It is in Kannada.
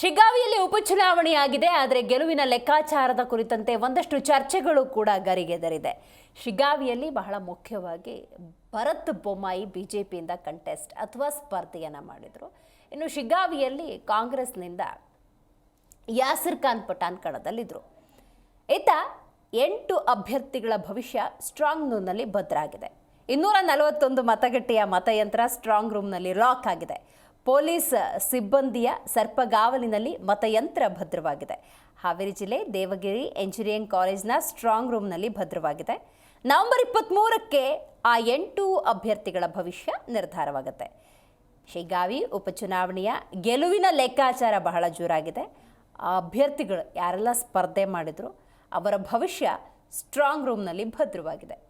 ಶಿಗ್ಗಾವಿಯಲ್ಲಿ ಉಪಚುನಾವಣೆಯಾಗಿದೆ, ಆದರೆ ಗೆಲುವಿನ ಲೆಕ್ಕಾಚಾರದ ಕುರಿತಂತೆ ಒಂದಷ್ಟು ಚರ್ಚೆಗಳು ಕೂಡ ಗರಿಗೆದರಿದೆ. ಶಿಗ್ಗಾವಿಯಲ್ಲಿ ಬಹಳ ಮುಖ್ಯವಾಗಿ ಭರತ್ ಬೊಮ್ಮಾಯಿ ಪಿಯಿಂದ ಕಂಟೆಸ್ಟ್ ಅಥವಾ ಸ್ಪರ್ಧೆಯನ್ನು ಮಾಡಿದರು. ಇನ್ನು ಶಿಗ್ಗಾವಿಯಲ್ಲಿ ಕಾಂಗ್ರೆಸ್ನಿಂದ ಯಾಸಿರ್ ಖಾನ್ ಪಠಾನ್ ಕಣದಲ್ಲಿದ್ದರು ಈತ ಎಂಟು ಅಭ್ಯರ್ಥಿಗಳ ಭವಿಷ್ಯ ಸ್ಟ್ರಾಂಗ್ ರೂಮ್ನಲ್ಲಿ ಭದ್ರಾಗಿದೆ. ಇನ್ನೂರ ನಲವತ್ತೊಂದು ಮತಗಟ್ಟೆಯ ಮತಯಂತ್ರ ಸ್ಟ್ರಾಂಗ್ ರೂಮ್ನಲ್ಲಿ ಲಾಕ್ ಆಗಿದೆ. ಪೊಲೀಸ್ ಸಿಬ್ಬಂದಿಯ ಸರ್ಪಗಾವಲಿನಲ್ಲಿ ಮತಯಂತ್ರ ಭದ್ರವಾಗಿದೆ. ಹಾವೇರಿ ಜಿಲ್ಲೆ ದೇವಗಿರಿ ಎಂಜಿನಿಯರಿಂಗ್ ಕಾಲೇಜ್ನ ಸ್ಟ್ರಾಂಗ್ ರೂಮ್ನಲ್ಲಿ ಭದ್ರವಾಗಿದೆ. ನವೆಂಬರ್ ಇಪ್ಪತ್ತ್ಮೂರಕ್ಕೆ ಆ ಎಂಟು ಅಭ್ಯರ್ಥಿಗಳ ಭವಿಷ್ಯ ನಿರ್ಧಾರವಾಗುತ್ತೆ. ಶಿಗ್ಗಾವಿ ಉಪಚುನಾವಣೆಯ ಗೆಲುವಿನ ಲೆಕ್ಕಾಚಾರ ಬಹಳ ಜೋರಾಗಿದೆ. ಆ ಅಭ್ಯರ್ಥಿಗಳು ಯಾರೆಲ್ಲ ಸ್ಪರ್ಧೆ ಮಾಡಿದ್ರು, ಅವರ ಭವಿಷ್ಯ ಸ್ಟ್ರಾಂಗ್ ರೂಮ್ನಲ್ಲಿ ಭದ್ರವಾಗಿದೆ.